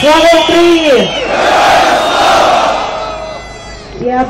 João Pri! E a